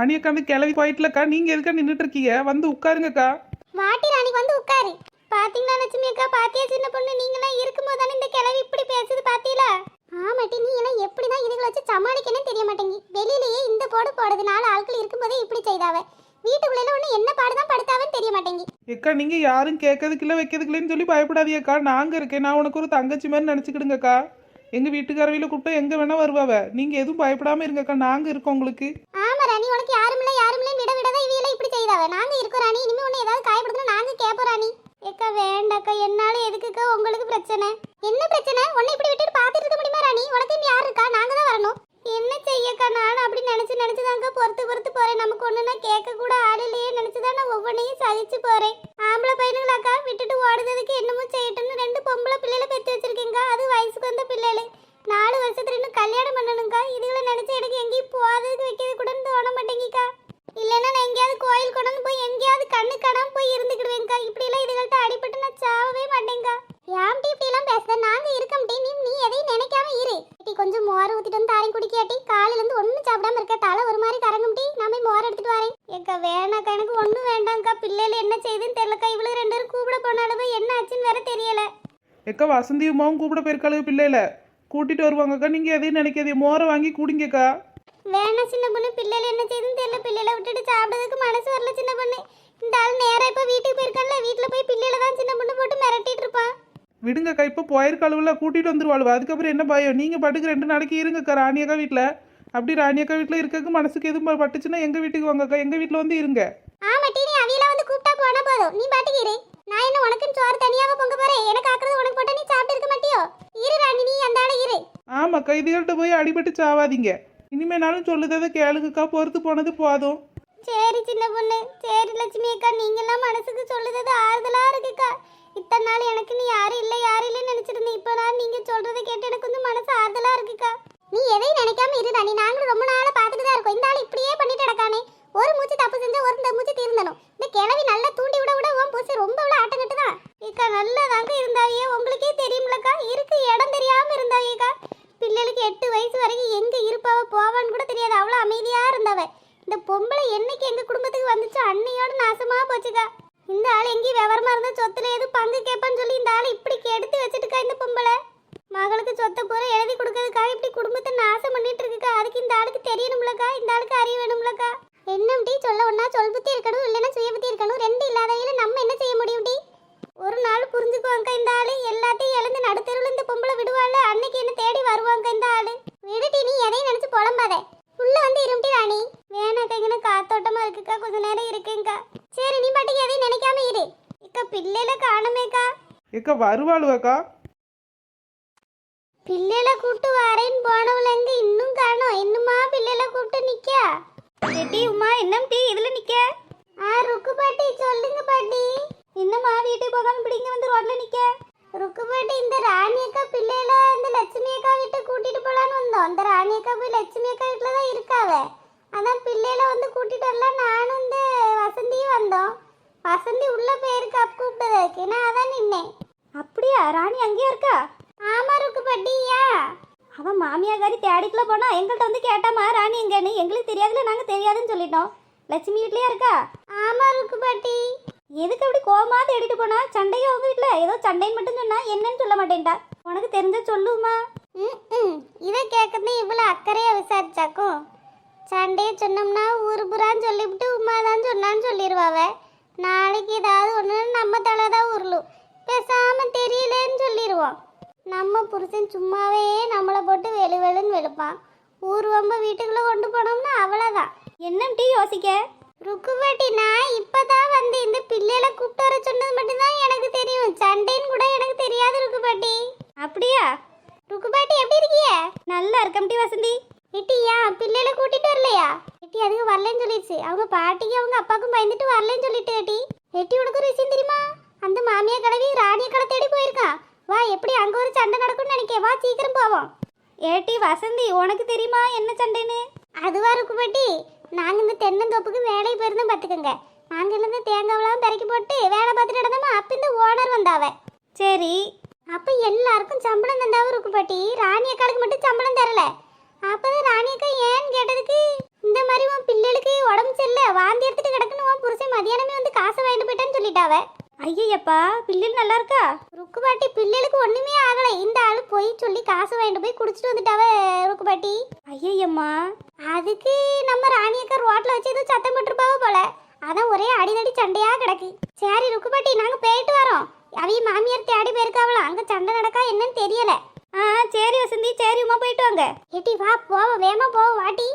ராணி அக்கா அந்த கிளவி போயிட்டுலக்கா நீங்க எதுக்கா நின்றுட்டு இருக்கீங்க வந்து உட்காருங்கக்கா. வாட்டி ராணி வந்து உட்காரு. பாத்தீங்களா லட்சுமி அக்கா? பாத்தியா சின்ன பொண்ணு? நீங்களாம் இருக்கும்போது தானே இந்த கிழவி இப்படி பேசுது பாத்தீங்களா? ஆமாட்டி நீ எல்லாம் எப்படிதான் இதுகளை வச்சு சமாளிக்கணும் தெரிய மாட்டேங்கி. வெளியிலேயே இந்த போடு போடுது நாலு ஆட்கள் இருக்கும்போதே இப்படி செய்தாவ. வீட்டுக்குள்ள ஒண்ணு என்ன பாடுதான் படுத்தாவன்னு தெரிய மாட்டேங்கி. அக்கா நீங்க யாரும் கேட்கறதுக்குள்ள வைக்கிறதுக்குள்ளேன்னு சொல்லி பயப்படாதீங்கக்கா. நாங்க இருக்கேன். நான் உனக்கு ஒரு தங்கச்சி மாதிரி நினைச்சுக்கிடுங்கக்கா. எங்கள் வீட்டுக்காரவையில கூப்பிட்டா எங்கே வேணா வருவாவ? நீங்க எதுவும் பயப்படாமல் இருங்கக்கா நாங்க இருக்கோம் உங்களுக்கு. ஆமா ராணி உனக்கு யாரும் இல்ல யாரும் இல்ல விட விட தான் இப்படி செய்தாவ. நாங்க இருக்கோம் ராணி இனிமே உன்னை ஏதாவது காயப்படுத்தினா நாங்க கேட்போம் ராணி. ஏக்கா வேண்டாக்கா என்னால எதுக்குக்கா உங்களுக்கு பிரச்சனை? என்ன பிரச்சனை? உன்னை இப்படி விட்டுட்டு பாத்துட்டு இருக்க முடியுமா ராணி? உனக்கு இங்க யார் இருக்கா? நாங்க தான் வரணும். என்ன செய்யக்கா நானும் அப்படி நினைச்சு நினைச்சு தாங்க பொறுத்து பொறுத்து போறேன். நமக்கு ஒண்ணுனா கேட்க கூட ஆள் இல்லையே. நினைச்சுதான் நான் ஒவ்வொன்றையும் சகிச்சு போறேன். ஆம்பளை பையனுங்களாக்கா விட்டுட்டு ஓடுறதுக்கு என்னமோ செய்யட்டும்னு ரெண்டு பொம்பளை கொஞ்சம் மோர் ஊத்திட்டு வந்து தாரையும் குடிக்காட்டி காலையில இருந்து ஒண்ணும் சாப்பிடாம இருக்க. தலை ஒரு மாதிரி கறங்கும் டி நான் போய் மோர் எடுத்துட்டு வரேன். ஏக்கா வேணாக்கா எனக்கு ஒண்ணும் வேண்டாம்க்கா. பிள்ளைல என்ன செய்யுதுன்னு தெரியலக்கா. இவ்வளவு ரெண்டு பேரும் கூப்பிட போனாலும் என்ன ஆச்சுன்னு வேற தெரியல. எக்கா வசந்தி உமாவும் கூப்பிட போயிருக்காளுங்க பிள்ளையில கூட்டிட்டு வருவாங்கக்கா. நீங்க எதையும் நினைக்காதீங்க. மோரை வாங்கி குடிங்கக்கா. வேணாம் சின்ன பொண்ணு. பிள்ளைல என்ன செய்யுதுன்னு தெரியல. பிள்ளைல விட்டுட்டு சாப்பிடுறதுக்கு மனசு வரல சின்ன பொண்ணு இந்த ஆள் நேரா இப்ப வீட்டுக்கு போயிருக்கான்ல வீட்டுல போய் பிள்ளைல தான் சின்ன பொண்ணு போட்டு மிரட்டிட்டு இருப்பான் விடுங்கக்கா இப்போ போயிருக்காளுவல கூட்டிட்டு வந்துருவாளுவ. அதுக்கப்புறம் என்ன பயம்? நீங்க பாட்டுக்கு ரெண்டு நாளைக்கு இருங்கக்கா ராணியக்கா வீட்டில் அப்படி ராணியக்கா வீட்டில் இருக்கக்கு மனசுக்கு எதுவும் பட்டுச்சுன்னா எங்க வீட்டுக்கு வாங்கக்கா எங்க வீட்டில் வந்து இருங்க. ஆமா டி நீ அவியல வந்து கூப்பிட்டா போனா போதும். நீ பாட்டுக்கு இரு. நான் என்ன உனக்குன்னு சோறு தனியாவ பொங்க போறேன்? எனக்கு ஆக்குறது உனக்கு போட்டா நீ சாப்பிட்டு இருக்க மாட்டியோ? இரு ராணி நீ அந்த ஆள இரு. ஆமாக்கா இதுகள்கிட்ட போய் அடிபட்டு சாவாதீங்க. இனிமேனாலும் சொல்லுததை கேளுங்கக்கா பொறுத்து போனது போதும். சரி சின்ன பொண்ணு. சரி லட்சுமி அக்கா நீங்கெல்லாம் மனசுக்கு சொல்லுறது ஆறுதலா இருக்குக்கா. இத்தனை நாள் எனக்கு நீ யாரும் இல்லை யாரும் இல்லைன்னு நினைச்சிருந்தேன் இப்போ நான் நீங்க சொல்றதை கேட்டு எனக்கு வந்து மனசு ஆறுதலா இருக்குக்கா. நீ எதையும் நினைக்காம இரு நீ நாங்களும் ரொம்ப நாளா பார்த்துட்டு தான் இருக்கோம். இந்த ஆள் இப்படியே பண்ணிட்டு கிடக்கானே. ஒரு மூச்சு தப்பு செஞ்சா ஒரு இந்த மூச்சு தீர்ந்தனும் இந்த கிழவி நல்லா தூண்டி விட விட உன் பூசி ரொம்ப விட ஆட்டம் தான் தான் நல்லா தாங்க இருந்தாயே. உங்களுக்கே தெரியும்லக்கா. இருக்கு இடம் தெரியாம இருந்தாயேக்கா. பிள்ளைகளுக்கு எட்டு வயசு வரைக்கும் எங்க இருப்பாவ போவான்னு கூட தெரியாது. அவ்வளோ அமைதியா இருந்தவ. இந்த பொம்பளை என்னைக்கு எங்க குடும்பத்துக்கு வந்துச்சோ? அன்னையோட நாசமா போச்சுக்கா. இந்த ஆள் எங்கேயும் விவரமா இருந்தா சொத்துல எது பங்கு கேட்பான்னு சொல்லி இந்த ஆளை இப்படி கெடுத்து வச்சுட்டுக்கா இந்த பொம்பளை? மகளுக்கு சொத்தை பூரா எழுதி கொடுக்கறதுக்காக இப்படி குடும்பத்தை நாசம் பண்ணிட்டு இருக்குக்கா. அதுக்கு இந்த ஆளுக்கு தெரியணும்லக்கா இந்த ஆளுக்கு அறிய வேணும்லக்கா. என்ன டீ சொல்ல ஒன்னா சொல் புத்தி இருக்கணும் இல்லைன்னா சுய புத்தி இருக்கணும் ரெண்டு இல்லாதவையில நம்ம என்ன செய்ய முடியும் டீ ஒரு நாள் புரிஞ்சுக்குவாங்க இந்த ஆளு எல்லாத்தையும் இழந்து நடுத்தெருவில் இந்த பொம்பளை விடுவாள் அன்னைக்கு என்ன தேடி வருவாங்க இந்த ஆளு விடுடி நீ எதையும் நினைச்சு புலம்பாத உள்ள வந்து இரும்டி ராணி வேணாக்கா இங்கே காத்தோட்டமா இருக்குக்கா கொஞ்ச நேரம் இருக்குங்கக்கா சரி நீ பாட்டுக்கு எதையும் நினைக்காம இரு இக்கா பிள்ளைல காணுமேக்கா. ஏக்கா வருவாளுவாக்கா? பிள்ளைல கூப்பிட்டு வரேன்னு போனவள எங்க இன்னும் காணோம். இன்னுமா பிள்ளைல கூப்பிட்டு நிக்கா எட்டி உமா என்னம் டீ? இதுல நிக்க. ஆ ருக்கு பாட்டி சொல்லுங்க பாட்டி. என்னம்மா வீட்டுக்கு போகாம இப்படி இங்க வந்து ரோட்ல நிக்க. ருக்கு பாட்டி இந்த ராணி அக்கா பிள்ளைல இந்த லட்சுமி அக்கா வீட்டை கூட்டிட்டு போலான்னு வந்தோம். இந்த ராணி அக்கா போய் லட்சுமி அக்கா வீட்டுல தான் இருக்காவ. அதான் பிள்ளைல வந்து கூட்டிட்டு வரலாம் நானும் இந்த வசந்தியும் வந்தோம். வசந்தி உள்ள போயிருக்கா கூப்பிட்டதுக்கு. நான் அதான் நின்னேன். அப்படியா? ராணி அங்கேயா இருக்கா? ஆமா ருக்கு பாட்டி ஏன் அவன் மாமியாக்காரி தேடிக்குள்ள போனா எங்கள்கிட்ட வந்து கேட்டாமா ராணி எங்கன்னு? எங்களுக்கு தெரியாதுல நாங்க தெரியாதுன்னு சொல்லிட்டோம். லட்சுமி வீட்லயா இருக்கா? ஆமா ருக்கு பாட்டி. எதுக்கு அப்படி கோவமா தேடிட்டு போனா? சண்டையோ அவங்க வீட்ல. ஏதோ சண்டைன்னு மட்டும் சொன்னா என்னன்னு சொல்ல மாட்டேன்டா உனக்கு தெரிஞ்ச சொல்லுமா? ம் இதை கேட்கறது இவ்வளோ அக்கறையாக விசாரிச்சாக்கும் சண்டையை சொன்னோம்னா ஊர் புறான்னு சொல்லிவிட்டு உமா தான் சொன்னான்னு சொல்லிடுவாவ நாளைக்கு ஏதாவது ஒன்று நம்ம தலை தான் உருளும் பேசாமல் தெரியலன்னு சொல்லிடுவோம் நம்ம புருஷன் சும்மாவே நம்மளை போட்டு வெளு வெளுன்னு வெளுப்பான். ஊர் வம்ப வீட்டுக்குள்ளே கொண்டு போனோம்னா அவ்வளோதான் என்னம் டீ யோசிக்க? ருக்குபாட்டி நான் இப்பதான் வந்து இந்த பிள்ளைகளை கூப்பிட்டு வர சொன்னது மட்டும்தான் எனக்கு தெரியும். சண்டைன்னு கூட எனக்கு தெரியாது ருக்குபாட்டி. அப்படியா? ருக்குபாட்டி எப்படி இருக்கீங்க நல்லா இருக்கம் டீ வசந்தி? இட்டியா பிள்ளைகளை கூட்டிட்டு வரலையா? எட்டி அதுக்கு வரலன்னு சொல்லிடுச்சு. அவங்க பாட்டிக்கு அவங்க அப்பாவுக்கும் பயந்துட்டு வரலன்னு சொல்லிட்டு எட்டி எட்டி உனக்கு ஒரு விஷயம் தெரியுமா? அந்த மாமியா கிளவி ராணிய கடை தேடி போயிருக்கா. வா எப்படி அங்க ஒரு சண்டை நடக்கும்னு நினைக்க. வா சீக்கிரம் போவோம். ஏட்டி வசந்தி உனக்கு தெரியுமா என்ன சண்டைன்னு? அதுவா இருக்குபாட்டி நாங்க இந்த தென்னந்தோப்புக்கு வேலைக்கு போயிருந்தோம் பாத்துக்கோங்க. நாங்க இருந்து தேங்காவெல்லாம் பறக்கி போட்டு வேலை பார்த்துட்டு நடந்தோமா அப்ப இந்த ஓனர் வந்தாவ. சரி. அப்ப எல்லாருக்கும் சம்பளம் தந்தாவும் இருக்கும் பாட்டி. ராணிய கடைக்கு மட்டும் சம்பளம் தரல. அப்பதான் ராணி அக்கா ஏன்னு கேட்டதுக்கு இந்த இந்த மாதிரி உன் பிள்ளைகளுக்கு உடம்பு சரியில்லை வாந்தி எடுத்துட்டு கிடக்குன்னு உன் புருஷன் மதியானமே வந்து காசை சொல்லிட்டாவ? ஐயப்பா பிள்ளைகள் நல்லா இருக்கா ருக்குபாட்டி பிள்ளைகளுக்கு ஒண்ணுமே ஆகலை. இந்த ஆளு போய் சொல்லி காசை வாங்கிட்டு போய் குடிச்சிட்டு வந்துட்டாவ ருக்குபாட்டி. ஐயம்மா அதுக்கு நம்ம ராணியக்கா ரோட்ல வச்சு ஏதோ சத்தம் போட்டிருப்பாவ போல. அதான் ஒரே அடிதடி சண்டையா கிடக்கு. சரி ருக்குபாட்டி நாங்க போயிட்டு வரோம். அவிய மாமியார் தேடி போயிருக்காவலாம் அங்க சண்டை நடக்கா என்னன்னு தெரியல. ஆ சரி வசந்தி சரி உமா போயிட்டு வாங்க. ஏட்டி வா போவோம் வேமா போவோம் வாட்டி.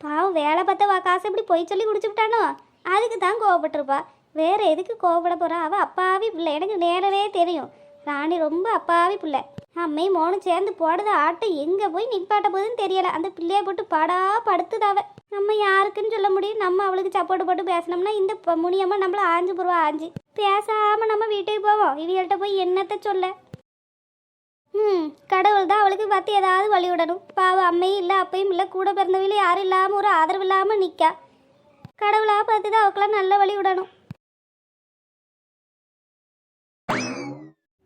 பாவம் வேலை பார்த்த வா காசு இப்படி பொய் சொல்லி குடிச்சு விட்டானோ? அதுக்கு தான் கோவப்பட்டிருப்பா. வேறு எதுக்கு கோவப்பட போகிறா அவள் அப்பாவி பிள்ளை. எனக்கு நேரவே தெரியும். ராணி ரொம்ப அப்பாவி பிள்ளை. அம்மையும் மோனும் சேர்ந்து போடுத ஆட்டம் எங்கே போய் நிப்பாட்ட போகுதுன்னு தெரியலை. அந்த பிள்ளையை போட்டு பாடா படுத்துதாவ நம்ம யாருக்குன்னு சொல்ல முடியும். நம்ம அவளுக்கு சப்போர்ட் போட்டு பேசினோம்னா இந்த ப- முனியம்மா நம்மள ஆஞ்சு போடுவா ஆஞ்சு. பேசாமல் நம்ம வீட்டுக்கு போவோம். இவிகள்கிட்ட போய் என்னத்தை சொல்ல? ம் கடவுள் தான் அவளுக்கு பார்த்து ஏதாவது வழி விடணும் பாவம் அம்மையும் இல்லை அப்பையும் இல்லை கூட பிறந்தவங்கள யாரும் இல்லாமல் ஒரு ஆதரவு இல்லாமல் நிற்கா கடவுளா பார்த்து தான் அவளுக்கெல்லாம் நல்ல வழி விடணும்.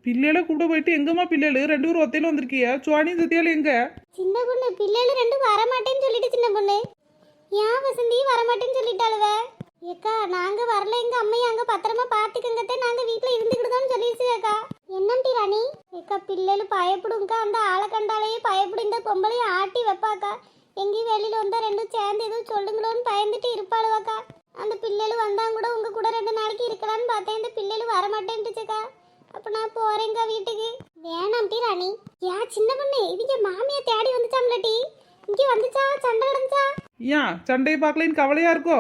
பிள்ளைகளை கூட போயிட்டு எங்கம்மா பிள்ளைகள்? ரெண்டு பேரும் ஒத்தையில வந்திருக்கியா? சுவானியும் சத்தியாலும் எங்க? சின்ன பொண்ணு பிள்ளைகள் ரெண்டும் வரமாட்டேன்னு சொல்லிட்டு சின்ன பொண்ணு. ஏன் வசந்தி வரமாட்டேன்னு சொல்லிட்டாளுவ? ஏக்கா நாங்க வரல. எங்க அம்மையை அங்க பத்திரமா பாத்துக்கங்கத்தே நாங்க வீட்ல இருந்துக்கிடுதோம்னு சொல்லிடுச்சு அக்கா. என்னம்டி ராணி? ஏக்கா பிள்ளைகள் பயப்படுங்கக்கா அந்த ஆளை கண்டாலேயே பயப்படும் இந்த பொம்பளையும் ஆட்டி வைப்பாக்கா. எங்கேயும் வெளியில வந்தா ரெண்டும் சேர்ந்து எதுவும் சொல்லுங்களோன்னு பயந்துட்டு இருப்பாளுவாக்கா. அந்த பிள்ளைகள் வந்தா கூட உங்க கூட ரெண்டு நாளைக்கு இருக்கலாம்னு பார்த்தேன். இந்த பிள்ளைகள் வரமாட்டேன்ட்டுச்சுக்கா. அப்ப நான் போறேங்க வீட்டுக்கு. வேணாம் டி ராணி. யா சின்ன பொண்ணு இவங்க மாமியா தேடி வந்துச்சாம்லடி இங்க வந்துச்சா? சண்டை நடந்துச்சா? ஏன் சண்டையை பார்க்கலன்னு கவலையா இருக்கோ?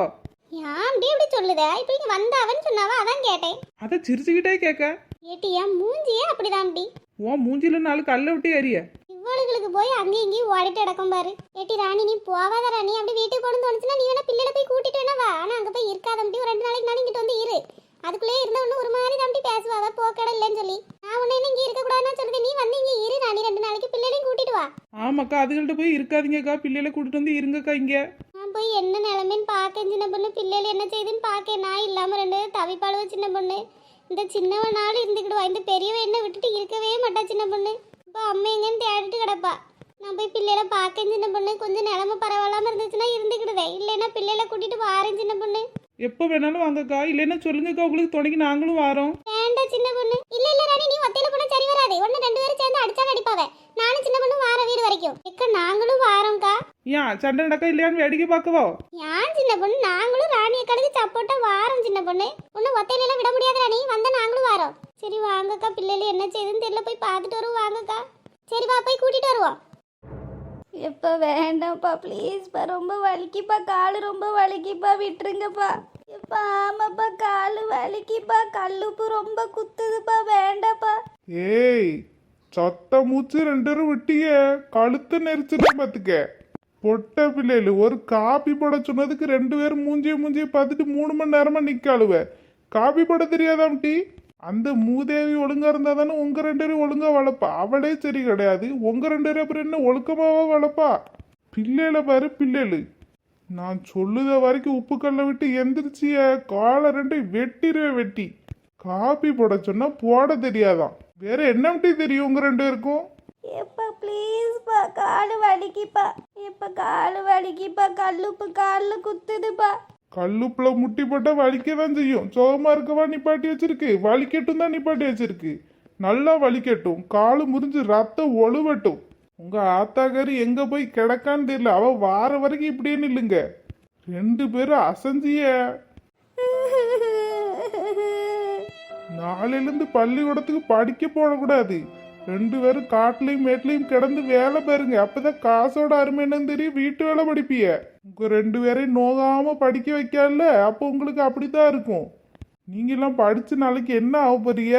ஏன்டி இப்படி சொல்லுத? இப்ப இங்க வந்தாவன்னு சொன்னாவ? அதான் கேட்டேன். அதை சிரிச்சுக்கிட்டே கேட்க ஏட்டி என் மூஞ்சியே அப்படிதான்டி. உன் மூஞ்சில நாலு கல்லை விட்டு எறிய இவ்வளவுகளுக்கு போய் அங்கேயும் இங்கேயும் ஓடிட்டு கிடக்கும் பாரு. ஏட்டி ராணி நீ போவாத ராணி. அப்படி வீட்டுக்கு போகணும்னு தோணுச்சுன்னா நீ வேணா பிள்ளைல போய் கூட்டிட்டு வேணா வா. ஆனா அங்க போய் இருக்காதம்பி. ஒரு ரெண்டு நாளைக்கு நாள் இங்கிட்டு வந்து இரு. அதுக்குள்ளே இருந்த ஒண்ணு ஒரு மாதிரி தம்பி பேசுவாவ போக்கட இல்லைன்னு சொல்லி. நான் உன்னை இங்க இருக்க கூடாதுன்னு சொல்லுது. நீ வந்து இங்க இரு ராணி. ரெண்டு நாளைக்கு பிள்ளைகளையும் கூட்டிட்டு வா. ஆமாக்கா அதுகள்ட்ட போய் இருக்காதீங்கக்கா. பிள்ளைகளை கூட்டிட்டு வந்து இருங்கக்கா இங்க. போய் என்ன நிலைமைன்னு பார்க்கேன் சின்ன பொண்ணு. பிள்ளைகள் என்ன செய்யுதுன்னு பார்க்கேன் நான் இல்லாமல் ரெண்டு தவிப்பாளுவ சின்ன பொண்ணு. இந்த சின்னவனாலும் இருந்துக்கிடுவா. இந்த பெரியவ என்ன விட்டுட்டு இருக்கவே மாட்டா சின்ன பொண்ணு. இப்போ அம்மா எங்கன்னு தேடிட்டு கிடப்பா. நான் போய் பிள்ளைகளை பார்க்கேன் சின்ன பொண்ணு. கொஞ்சம் நிலமை பரவாயில்லாம இருந்துச்சுன்னா இருந்துக்கிடுதே இல்லைன்னா பிள்ளைகளை கூட்டிட்டு வாரேன் சின்ன பொண்ணு. எப்போ வேணாலும் வாங்கக்கா. இல்லைன்னா சொல்லுங்கக்கா உங்களுக்கு துணைக்கு நாங்களும் வரோம். வேண்டாம் சின்ன பொண்ணு. இல்ல இல்ல ராணி நீ ஒத்தையில போனா சரி வராது. ஒண்ணு ரெண்டு பேரும் சேர்ந்து அடிச்சா அடிப்பாவ நானும் சின்ன பொண்ணு வார வீடு வரைக்கும். எக்க நாங்களும் வாரோம்க்கா. ஏன் சண்டை நடக்கா இல்லையான்னு வேடிக்கை பார்க்கவோ? ஏன் சின்ன பொண்ணு? நாங்களும் ராணி அக்காளுக்கு சப்போர்ட்டா வாரோம் சின்ன பொண்ணு. ஒன்னும் ஒத்தையில விட முடியாது ராணி. வந்தா நாங்களும் வாரோம். சரி வாங்கக்கா தெரியல போய் பார்த்துட்டு வருவோம் வாங்கக்கா. சரி வா போய் கூட்டிட்டு வருவோம். எப்போ வேண்டாம்ப்பா ப்ளீஸ்ப்பா ரொம்ப வலிக்குப்பா கால் ரொம்ப வலிக்குப்பா விட்டுருங்கப்பா. எப்பா ஆமாப்பா கால் வலிக்குப்பா கல்லுப்பு ரொம்ப குத்துதுப்பா வேண்டாப்பா. ஏய் சத்த மூச்சு ரெண்டு விட்டிய கழுத்தை நெரிச்சிட்டு பார்த்துக்க. பொட்ட பிள்ளைகள் ஒரு காப்பி போட சொன்னதுக்கு ரெண்டு பேரும் மூஞ்சிய மூஞ்சிய பார்த்துட்டு மூணு மணி நேரமா நிக்காளுவ. காப்பி போட தெரியாதாம் டி அந்த மூதேவி ஒழுங்கா இருந்தா தானே உங்க ரெண்டு பேரும் ஒழுங்கா வளர்ப்பா? அவளே சரி கிடையாது. உங்க ரெண்டு பேரும் அப்புறம் என்ன ஒழுக்கமாவா வளர்ப்பா? பிள்ளையில பாரு பிள்ளைகளு நான் சொல்லுத வரைக்கும் உப்பு கல்லை விட்டு எந்திரிச்சிய காலை ரெண்டு வெட்டிடுவேன் வெட்டி. காப்பி போட சொன்னா போட தெரியாதான். வேற என்ன விட்டு தெரியும் உங்க ரெண்டு பேருக்கும்? எப்பா ப்ளீஸ்ப்பா கால் வலிக்குப்பா. எப்பா கால் வலிக்குப்பா கல்லுப்பு காலில் குத்துதுப்பா. கல்லுப்புல முட்டி போட்டால் வலிக்க தான் செய்யும். சோகமாக இருக்கவா நிப்பாட்டி வச்சிருக்கு? வலிக்கட்டும் தான் நிப்பாட்டி வச்சிருக்கு. நல்லா வலிக்கட்டும். காலு முறிஞ்சு ரத்தம் ஒழுவட்டும். உங்கள் ஆத்தாக்காரி எங்கே போய் கிடக்கான்னு தெரியல. அவள் வார வரைக்கும் இப்படியே நில்லுங்க. ரெண்டு பேரும் அசஞ்சிய. நாளையிலேருந்து பள்ளிக்கூடத்துக்கு படிக்க போடக்கூடாது. ரெண்டு பேரும் காட்டுலையும் மேட்லையும் கிடந்து வேலை பாருங்க. அப்பதான் காசோட அருமை என்னன்னு தெரியும். வீட்டு வேலை படிப்பிய. உங்க ரெண்டு பேரையும் நோகாம படிக்க வைக்கல. அப்போ உங்களுக்கு அப்படித்தான் இருக்கும். நீங்க எல்லாம் படிச்சு நாளைக்கு என்ன ஆக போறீங்க?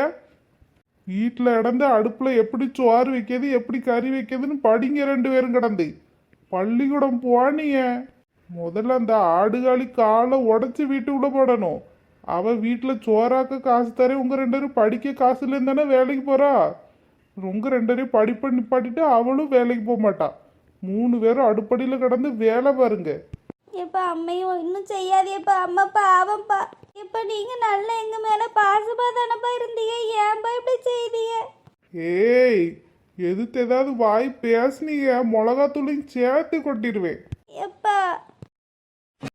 வீட்டில் இடந்து அடுப்பில் எப்படி சோறு வைக்கிறது எப்படி கறி வைக்கிறதுன்னு படிங்க ரெண்டு பேரும் கிடந்து. பள்ளிக்கூடம் போனீங்க முதல்ல அந்த ஆடுகாலி காலை உடச்சி வீட்டுக்குள்ள போடணும். அவ வீட்டில் சோறாக்க காசு தரேன். உங்க ரெண்டு பேரும் படிக்க காசு இல்லைன்னு தானே வேலைக்கு போறா? உங்க ரெண்டு பேரையும் படிப்பை நிப்பாட்டிட்டு அவளும் வேலைக்கு போக மாட்டா. மூணு பேரும் அடுப்படியில் கிடந்து வேலை பாருங்க. எப்பா அம்மையும் இன்னும் செய்யாதேப்பா அம்மா பாவம்ப்பா. எப்ப நீங்க நல்ல எங்க மேல பாசமா தானப்பா இருந்தீங்க? ஏன்பா இப்படி செய்தீங்க? ஏய் எதுக்கு ஏதாவது வாய் பேசுனீங்க? மிளகாத்தூளையும் சேர்த்து கொட்டிடுவேன்.